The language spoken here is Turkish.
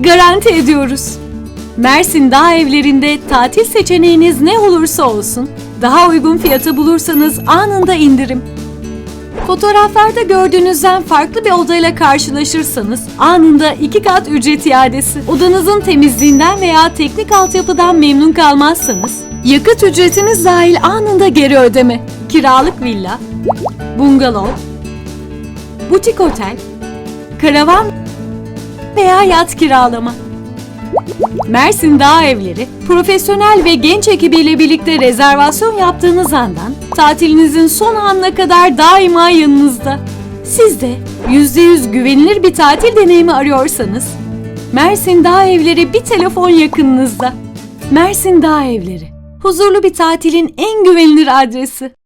garanti ediyoruz. Mersin Dağ Evlerinde tatil seçeneğiniz ne olursa olsun, daha uygun fiyata bulursanız anında indirim. Fotoğraflarda gördüğünüzden farklı bir odayla karşılaşırsanız anında iki kat ücret iadesi. Odanızın temizliğinden veya teknik altyapıdan memnun kalmazsanız yakıt ücretiniz dahil anında geri ödeme. Kiralık villa, bungalov, butik otel, karavan veya yat kiralama. Mersin Dağ Evleri, profesyonel ve genç ekibiyle birlikte rezervasyon yaptığınız andan tatilinizin son anına kadar daima yanınızda. Siz de %100 güvenilir bir tatil deneyimi arıyorsanız, Mersin Dağ Evleri bir telefon yakınınızda. Mersin Dağ Evleri, huzurlu bir tatilin en güvenilir adresi.